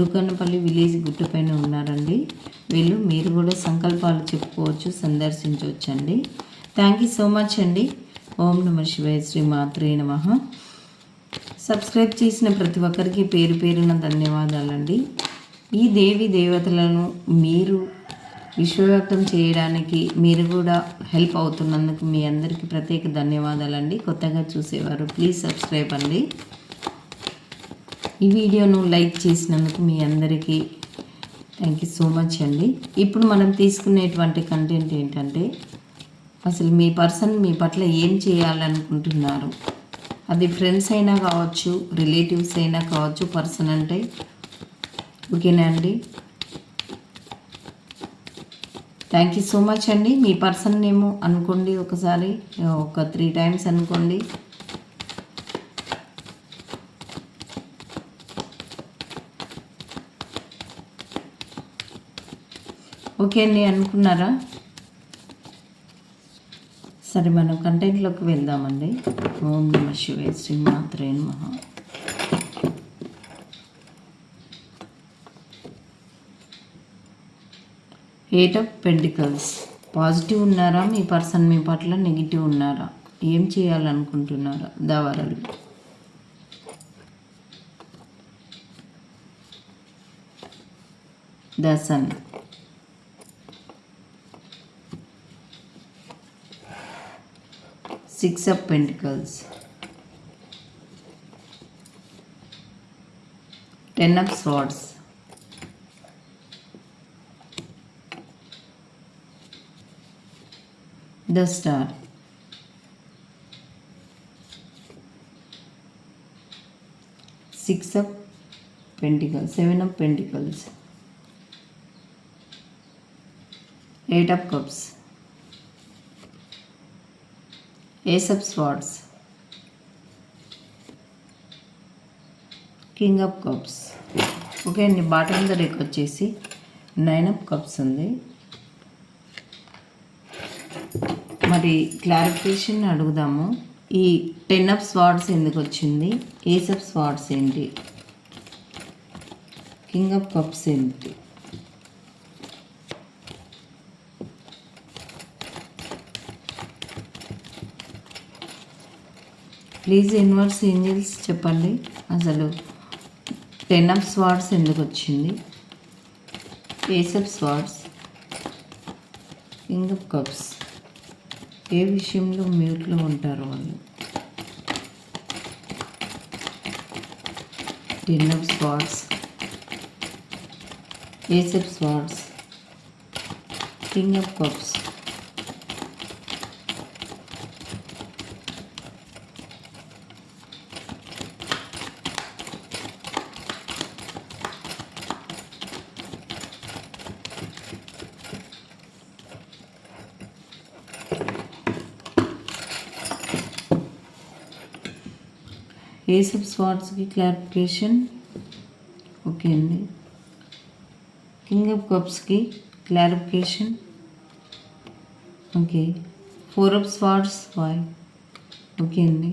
Rukannapalli village గుట్టపైన ఉన్నారండి. వీళ్ళు మీరు కూడా సంకల్పాలు చెప్పుకోవచ్చు సందర్శించవచ్చు అండి థ్యాంక్ యూ సో మచ్ అండి. ఓం నమ శివాయ శ్రీ మాత్రే నమ. సబ్స్క్రైబ్ చేసిన ప్రతి ఒక్కరికి పేరు పేరున ధన్యవాదాలండి. ఈ దేవి దేవతలను మీరు విశ్వవ్యాప్తం చేయడానికి మీరు కూడా హెల్ప్ అవుతున్నందుకు మీ అందరికీ ప్రత్యేక ధన్యవాదాలండి. కొత్తగా చూసేవారు ప్లీజ్ సబ్స్క్రైబ్ అండి. ఈ వీడియోను లైక్ చేసినందుకు మీ అందరికీ థ్యాంక్ యూ సో మచ్ అండి. ఇప్పుడు మనం తీసుకునేటువంటి కంటెంట్ ఏంటంటే అసలు మీ పర్సన్ మీ పట్ల ఏం చేయాలనుకుంటున్నారు? అది ఫ్రెండ్స్ అయినా కావచ్చు రిలేటివ్స్ అయినా కావచ్చు పర్సన్ అంటే ఓకేనా అండి? థ్యాంక్ యూ సో మచ్ అండి. మీ పర్సన్ ఏమో అనుకోండి ఒకసారి ఒక త్రీ టైమ్స్ అనుకోండి. ఓకే అండి అనుకున్నారా? సరే మనం కంటెంట్లోకి వెళ్దామండి. ఓం నమ శివే శ్రీ మాత్రే నమ. ఎయిట్ ఆఫ్ పెంటికల్స్ పాజిటివ్ ఉన్నారా? మీ పర్సన్ మీ పట్ల నెగిటివ్ ఉన్నారా? ఏం చేయాలనుకుంటున్నారా? దవరలు. దసన్ Six of Pentacles, Ten of Swords, the Star. Six of Pentacles, Seven of Pentacles, Eight of Cups. ఏసప్స్ wards swords. King of cups. Okay అండి బాటమ్ ద డెక్ వచ్చేసి nine of cups ఉంది. మరి క్లారిఫికేషన్ అడుగుదాము. ఈ టెన్ ఆఫ్ స్వార్డ్స్ ఎందుకు వచ్చింది? Ace of swords ఏంటి? King of cups ఏంటి? ప్లీజ్ ఇన్వర్స్ ఏంజల్స్ చెప్పండి. అసలు టెన్ ఆఫ్ స్వార్డ్స్ ఎందుకు వచ్చింది? Ace of swords king of cups ఏ విషయంలో మ్యూట్లో ఉంటారు వాళ్ళు? Ten of swords ace of swords king of cups. Ace of స్వార్డ్స్కి clarification okay అండి. King of కప్స్కి clarification okay. Four of swords five okay అండి.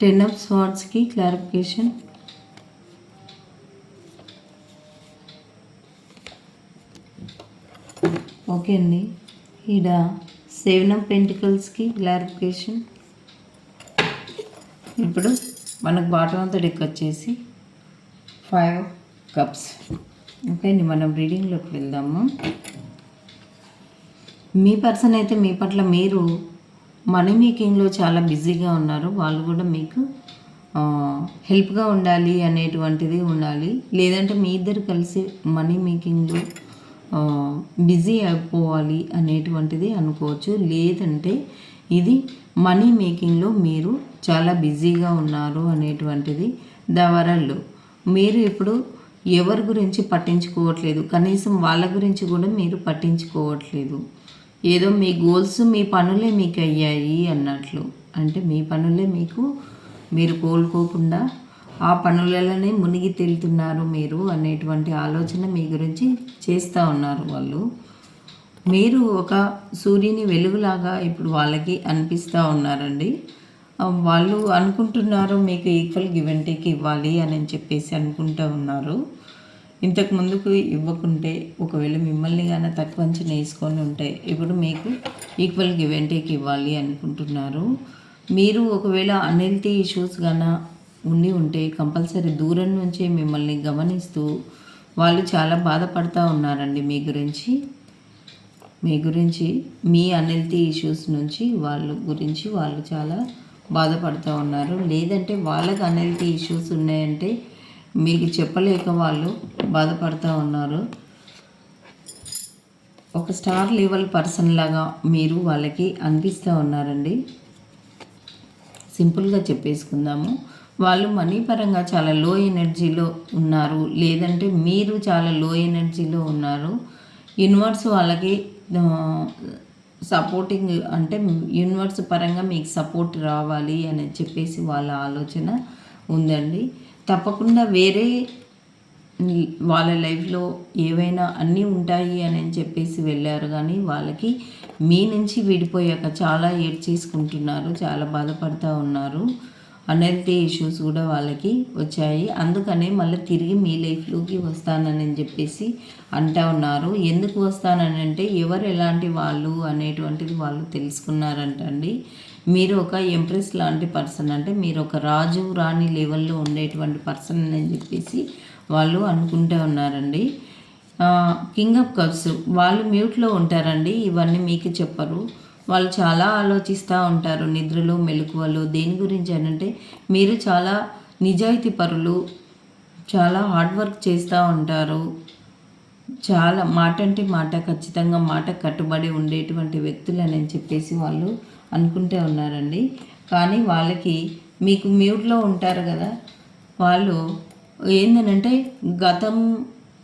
Ten of స్వార్ట్స్కి clarification okay అండి. ఈడ seven of పెంటికల్స్కి clarification ఇప్పుడు మనకు బాటమ్ అంతా డెక్ వచ్చేసి five cups. Okay అండి మనం రీడింగ్లోకి వెళ్దాము. మీ పర్సన్ అయితే మీ పట్ల మీరు మనీ మేకింగ్లో చాలా బిజీగా ఉన్నారు. వాళ్ళు కూడా మీకు హెల్ప్గా ఉండాలి అనేటువంటిది ఉండాలి. లేదంటే మీ ఇద్దరు కలిసి మనీ మేకింగ్లో బిజీ అయిపోవాలి అనేటువంటిది అనుకోవచ్చు. లేదంటే ఇది మనీ మేకింగ్లో మీరు చాలా బిజీగా ఉన్నారు అనేటువంటిది దవరళ్ళు మీరు ఇప్పుడు ఎవరి గురించి పట్టించుకోవట్లేదు? కనీసం వాళ్ళ గురించి కూడా మీరు పట్టించుకోవట్లేదు. ఏదో మీ గోల్స్ మీ పనులే మీకు అయ్యాయి అన్నట్లు. అంటే మీ పనులే మీకు మీరు కోలుకోకుండా ఆ పనులలోనే మునిగి తేలుతున్నారు మీరు అనేటువంటి ఆలోచన మీ గురించి చేస్తూ ఉన్నారు వాళ్ళు. మీరు ఒక సూర్యుని వెలుగులాగా ఇప్పుడు వాళ్ళకి అనిపిస్తూ ఉన్నారండి. వాళ్ళు అనుకుంటున్నారు మీకు ఈక్వల్ గివ్ అండ్ టేక్ ఇవ్వాలి అని చెప్పేసి అనుకుంటూ ఉన్నారు. ఇంతకు ముందుకు ఇవ్వకుంటే ఒకవేళ మిమ్మల్ని కానీ తక్కువ అంచనా వేసుకొని ఉంటే ఇప్పుడు మీకు ఈక్వల్ గివ్ అండ్ టేక్ ఇవ్వాలి అనుకుంటున్నారు. మీరు ఒకవేళ అన్హెల్తీ ఇష్యూస్ కన్నా ఉండి ఉంటే కంపల్సరీ దూరం నుంచే మిమ్మల్ని గమనిస్తూ వాళ్ళు చాలా బాధపడుతూ ఉన్నారండి మీ గురించి. మీ గురించి మీ అన్హెల్తీ ఇష్యూస్ నుంచి వాళ్ళ గురించి వాళ్ళు చాలా బాధపడుతూ ఉన్నారు. లేదంటే వాళ్ళకి అన్హెల్తీ ఇష్యూస్ ఉన్నాయంటే మీకు చెప్పలేక వాళ్ళు బాధపడుతూ ఉన్నారు. ఒక స్టార్ లెవెల్ పర్సన్ లాగా మీరు వాళ్ళకి అనిపిస్తూ ఉన్నారండి. సింపుల్గా చెప్పేసుకుందాము. వాళ్ళు మనీ పరంగా చాలా లో ఎనర్జీలో ఉన్నారు. లేదంటే మీరు చాలా లో ఎనర్జీలో ఉన్నారు. యూనివర్స్ వాళ్ళకి సపోర్టింగ్ అంటే యూనివర్స్ పరంగా మీకు సపోర్ట్ రావాలి అని చెప్పేసి వాళ్ళ ఆలోచన ఉందండి. తప్పకుండా వేరే వాళ్ళ లైఫ్లో ఏవైనా అన్నీ ఉంటాయి అని చెప్పేసి వెళ్ళారు కానీ వాళ్ళకి మీ నుంచి విడిపోయాక చాలా ఏడ్ చేసుకుంటున్నారు చాలా బాధపడుతూ ఉన్నారు. అన్హెల్తీ ఇష్యూస్ కూడా వాళ్ళకి వచ్చాయి. అందుకనే మళ్ళీ తిరిగి మీ లైఫ్లోకి వస్తానని చెప్పేసి అంటా ఉన్నారు. ఎందుకు వస్తానని అంటే ఎవరు ఎలాంటి వాళ్ళు అనేటువంటిది వాళ్ళు తెలుసుకున్నారంటండి మీరు ఒక ఎంప్రెస్ లాంటి పర్సన్ అంటే మీరు ఒక రాజు రాణి లెవెల్లో ఉండేటువంటి పర్సన్ అని చెప్పేసి వాళ్ళు అనుకుంటూ ఉన్నారండి. కింగ్ ఆఫ్ కప్స్ వాళ్ళు మ్యూట్లో ఉంటారండి. ఇవన్నీ మీకు చెప్పరు. వాళ్ళు చాలా ఆలోచిస్తూ ఉంటారు నిద్రలు మెలకువలు. దేని గురించి అని అంటే మీరు చాలా నిజాయితీ పరులు చాలా హార్డ్ వర్క్ చేస్తూ ఉంటారు. చాలా మాట అంటే మాట ఖచ్చితంగా మాట కట్టుబడి ఉండేటువంటి వ్యక్తులు అని చెప్పేసి వాళ్ళు అనుకుంటే ఉన్నారండి. కానీ వాళ్ళకి మీకు మ్యూట్లో ఉంటారు కదా వాళ్ళు ఏంటనంటే గతం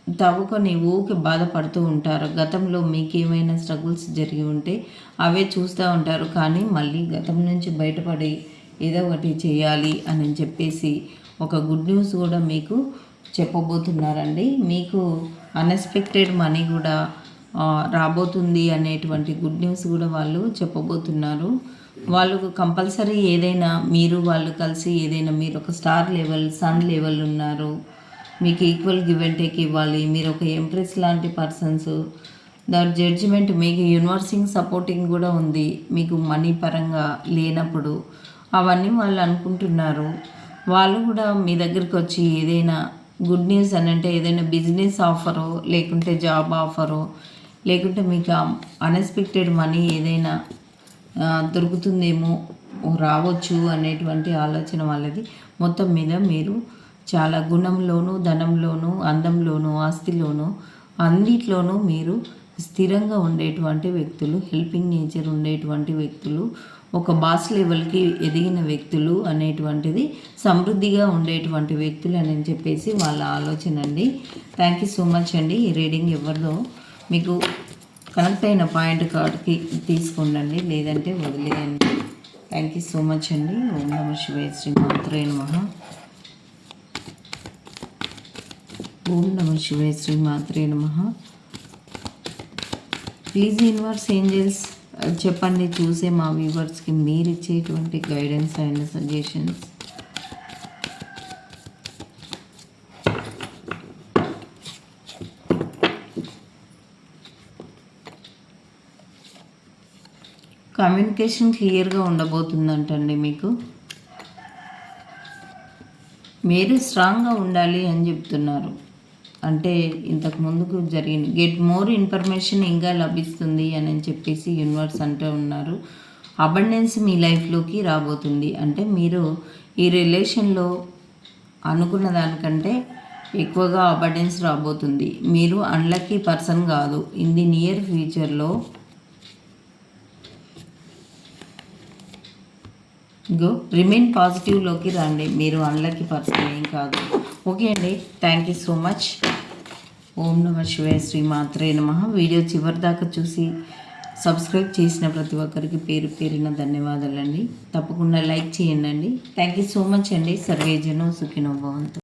తవ్వుకొని ఊకి బాధపడుతూ ఉంటారు. గతంలో మీకు ఏమైనా స్ట్రగుల్స్ జరిగి ఉంటే అవే చూస్తూ ఉంటారు. కానీ మళ్ళీ గతం నుంచి బయటపడి ఏదో ఒకటి చేయాలి అని చెప్పేసి ఒక గుడ్ న్యూస్ కూడా మీకు చెప్పబోతున్నారండి. మీకు అన్ఎక్స్పెక్టెడ్ మనీ కూడా రాబోతుంది అనేటువంటి గుడ్ న్యూస్ కూడా వాళ్ళు చెప్పబోతున్నారు. వాళ్ళు కంపల్సరీ ఏదైనా మీరు వాళ్ళు కలిసి ఏదైనా మీరు ఒక స్టార్ లెవెల్ సన్ లెవెల్ ఉన్నారు. మీకు ఈక్వల్ గివ్ అండ్ టేక్ ఇవ్వాలి. మీరు ఒక ఎంప్రెస్ లాంటి పర్సన్స్ దాని జడ్జిమెంట్ మీకు యూనివర్సింగ్ సపోర్టింగ్ కూడా ఉంది. మీకు మనీ పరంగా లేనప్పుడు అవన్నీ వాళ్ళు అనుకుంటున్నారు. వాళ్ళు కూడా మీ దగ్గరికి వచ్చి ఏదైనా గుడ్ న్యూస్ అని అంటే ఏదైనా బిజినెస్ ఆఫరో లేకుంటే జాబ్ ఆఫరో లేకుంటే మీకు అన్ఎక్స్పెక్టెడ్ మనీ ఏదైనా దొరుకుతుందేమో రావచ్చు అనేటువంటి ఆలోచన వాళ్ళది. మొత్తం మీద మీరు చాలా గుణంలోనూ ధనంలోనూ అందంలోనూ ఆస్తిలోనూ అన్నిట్లోనూ మీరు స్థిరంగా ఉండేటువంటి వ్యక్తులు హెల్పింగ్ నేచర్ ఉండేటువంటి వ్యక్తులు ఒక బాస్ లెవెల్కి ఎదిగిన వ్యక్తులు అనేటువంటిది సమృద్ధిగా ఉండేటువంటి వ్యక్తులు అని చెప్పేసి వాళ్ళ ఆలోచన అండి. థ్యాంక్ యూ సో మచ్ అండి. ఈ రీడింగ్ ఎవరిదో మీకు కనెక్ట్ అయిన పాయింట్ కార్డ్కి తీసుకోండి లేదంటే వదిలేయండి. థ్యాంక్ యూ సో మచ్ అండి. ఓం నమ శివాయ శ్రీ మాత్రేణ మహా ఓం నమ శివే శ్రీ మాత్రే నమ. ప్లీజ్ యూనివర్స్ ఏంజల్స్ చెప్పండి చూసే మా వ్యూవర్స్కి మీరు ఇచ్చేటువంటి గైడెన్స్ అండ్ సజెషన్స్ కమ్యూనికేషన్ క్లియర్గా ఉండబోతుందంటండి మీకు. మీరు స్ట్రాంగ్గా ఉండాలి అని చెప్తున్నారు. అంటే ఇంతకు ముందుకు జరిగింది గెట్ మోర్ ఇన్ఫర్మేషన్ ఇంకా లభిస్తుంది అని చెప్పేసి యూనివర్స్ అంటూ ఉన్నారు. అబండెన్స్ మీ లైఫ్లోకి రాబోతుంది. అంటే మీరు ఈ రిలేషన్లో అనుకున్న దానికంటే ఎక్కువగా అబండెన్స్ రాబోతుంది. మీరు అన్లక్కీ పర్సన్ కాదు. ఇన్ ది నియర్ ఫ్యూచర్లో గో రిమైన్ పాజిటివ్లోకి రండి. మీరు అన్లక్కీ పర్సన్ ఏం కాదు. ఓకే అండి. థ్యాంక్ యూ సో మచ్ ఓం నమ శివాయ శ్రీమాత్రే నమ. వీడియో చివరి దాకా చూసి సబ్స్క్రైబ్ చేసిన ప్రతి ఒక్కరికి పేరు పేరిన ధన్యవాదాలండి. తప్పకుండా లైక్ చేయండి అండి థ్యాంక్ యూ సో మచ్ అండి. సర్వేజను సుఖినో భవంతు